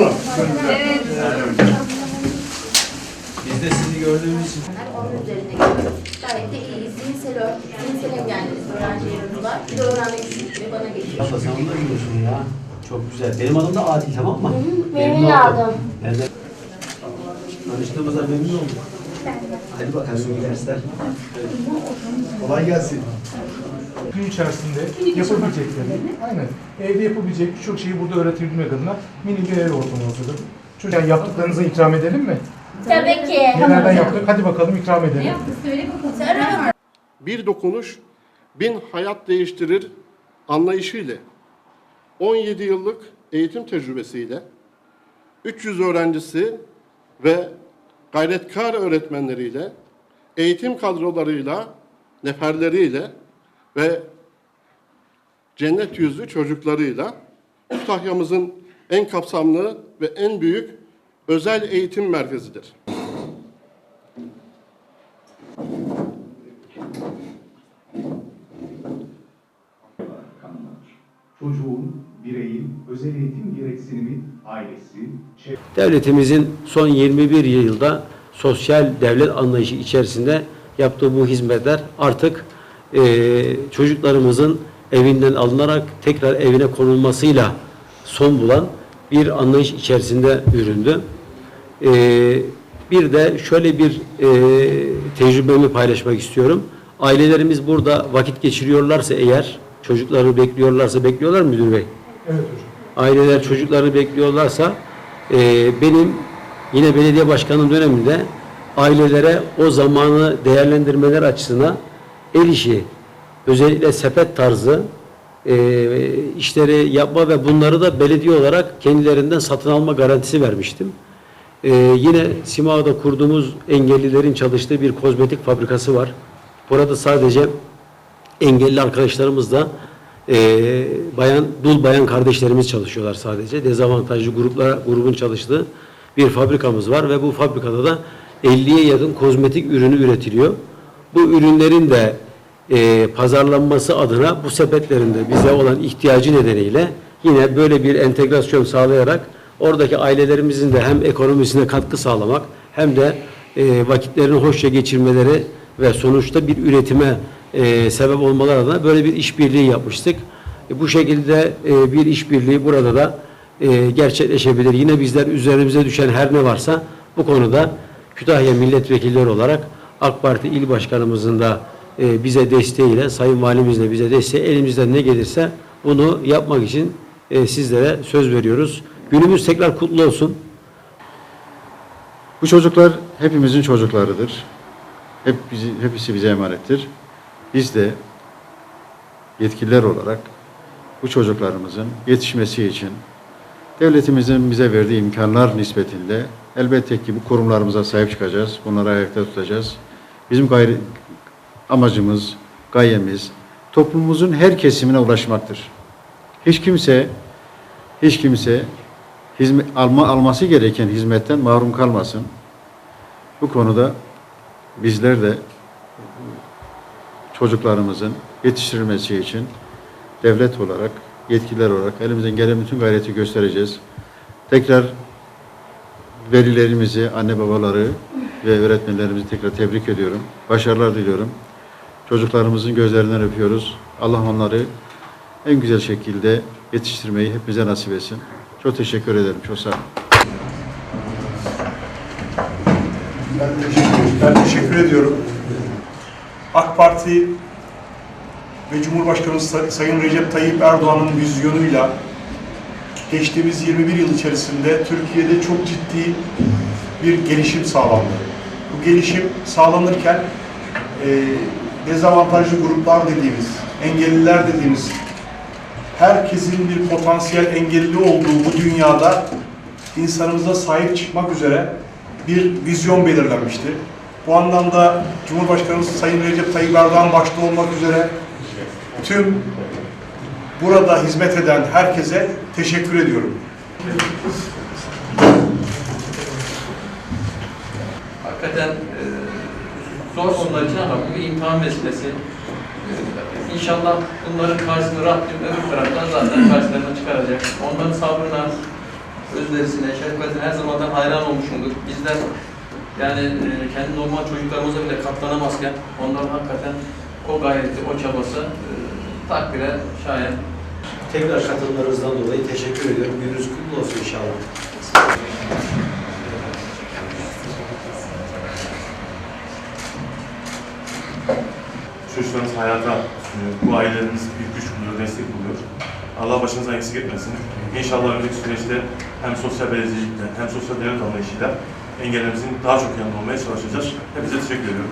mu? Biz de sizi gördüğümüz için Onun üzerine gidiyor. Gayet de iyiyiz. Zihinsel, zihinsel engelli öğrencilerimiz var. Bir de öğrenme güçlükleri bana geçiyor. Abla sen onunla gidiyorsun ya. Çok güzel. Benim adım da Adil tamam mı? Memnun oldum. oldum. Ben de tanıştığımıza memnun oldum. Hadi bakalım iyi dersler. Kolay gelsin. Gün içerisinde yapabilecekleri, aynen evde yapabilecek birçok şeyi burada öğretebilmek adına mini bir ev ortamı hazırladık. Çocuğa yaptıklarınızı ikram edelim mi? Tabii ki. Nelerden yaptık? Hadi bakalım ikram edelim. Bir dokunuş bin hayat değiştirir anlayışıyla 17 yıllık eğitim tecrübesiyle 300 öğrencisi ve gayretkar öğretmenleriyle, eğitim kadrolarıyla, neferleriyle ve cennet yüzlü çocuklarıyla Kütahya'mızın en kapsamlı ve en büyük özel eğitim merkezidir. çocuğun, bireyin, özel eğitim gereksinimi, ailesi. Devletimizin son 21 yılda sosyal devlet anlayışı içerisinde yaptığı bu hizmetler artık eee, çocuklarımızın evinden alınarak tekrar evine konulmasıyla son bulan bir anlayış içerisinde büründü. Eee, bir de şöyle bir eee, tecrübemi paylaşmak istiyorum. Ailelerimiz burada vakit geçiriyorlarsa eğer, çocukları bekliyorlarsa, bekliyorlar mı müdür bey? Evet hocam. aileler çocukları bekliyorlarsa e, benim yine belediye başkanım döneminde ailelere o zamanı değerlendirmeler açısından el işi özellikle sepet tarzı e, işleri yapma ve bunları da belediye olarak kendilerinden satın alma garantisi vermiştim. E, yine Simav'da kurduğumuz engellilerin çalıştığı bir kozmetik fabrikası var. Burada sadece engelli arkadaşlarımız da eee, bayan dul bayan kardeşlerimiz çalışıyorlar sadece. Dezavantajlı gruplara grubun çalıştığı bir fabrikamız var ve bu fabrikada da 50'ye yakın kozmetik ürünü üretiliyor. Bu ürünlerin de eee, pazarlanması adına bu sepetlerin de bize olan ihtiyacı nedeniyle yine böyle bir entegrasyon sağlayarak oradaki ailelerimizin de hem ekonomisine katkı sağlamak hem de eee, vakitlerini hoşça geçirmeleri ve sonuçta bir üretime e, sebep olmaları adına böyle bir işbirliği yapmıştık. E, bu şekilde e, bir işbirliği burada da e, gerçekleşebilir. Yine bizler üzerimize düşen her ne varsa bu konuda Kütahya milletvekilleri olarak AK Parti il başkanımızın da e, bize desteğiyle, Sayın Valimizin de bize desteği elimizden ne gelirse bunu yapmak için e, sizlere söz veriyoruz. Günümüz tekrar kutlu olsun. Bu çocuklar hepimizin çocuklarıdır. Hep bizi, hepsi bize emanettir. Biz de yetkililer olarak bu çocuklarımızın yetişmesi için devletimizin bize verdiği imkanlar nispetinde elbette ki bu kurumlarımıza sahip çıkacağız. Bunları ayakta tutacağız. Bizim gayri, amacımız, gayemiz toplumumuzun her kesimine ulaşmaktır. Hiç kimse hiç kimse hizmet, alma, alması gereken hizmetten mahrum kalmasın. Bu konuda bizler de çocuklarımızın yetiştirilmesi için devlet olarak, yetkililer olarak elimizden gelen bütün gayreti göstereceğiz. Tekrar velilerimizi, anne babaları ve öğretmenlerimizi tekrar tebrik ediyorum. Başarılar diliyorum. Çocuklarımızın gözlerinden öpüyoruz. Allah onları en güzel şekilde yetiştirmeyi hepimize nasip etsin. Çok teşekkür ederim. Çok sağ olun. Ben teşekkür, ben teşekkür ediyorum. AK Parti ve Cumhurbaşkanı Say- Sayın Recep Tayyip Erdoğan'ın vizyonuyla geçtiğimiz 21 yıl içerisinde Türkiye'de çok ciddi bir gelişim sağlandı. Bu gelişim sağlanırken e, dezavantajlı gruplar dediğimiz, engelliler dediğimiz herkesin bir potansiyel engelli olduğu bu dünyada insanımıza sahip çıkmak üzere bir vizyon belirlenmişti. Bu anlamda Cumhurbaşkanımız Sayın Recep Tayyip Erdoğan başta olmak üzere tüm burada hizmet eden herkese teşekkür ediyorum. Hakikaten e, zor onlar için ama bu bir imtihan meselesi. E, İnşallah bunların karşısını Rabbim öbür taraftan zaten karşılarına çıkaracak. Onların sabrına, özverisine, şefkatine her zamandan hayran olmuşumdur. Bizler yani e, kendi normal çocuklarımıza bile katlanamazken onların hakikaten o gayreti, o çabası e, takdire şayan. Tekrar katılımlarınızdan dolayı teşekkür ediyorum. Gününüz kutlu olsun inşallah. Çocuklarımız hayata sunuyor. Bu ailelerimiz büyük güç buluyor, destek buluyor. Allah başınızdan eksik etmesin. İnşallah önümüzdeki süreçte hem sosyal belediyecilikle hem sosyal devlet anlayışıyla engellerimizin daha çok yanında olmaya çalışacağız. Hepinize teşekkür ediyorum.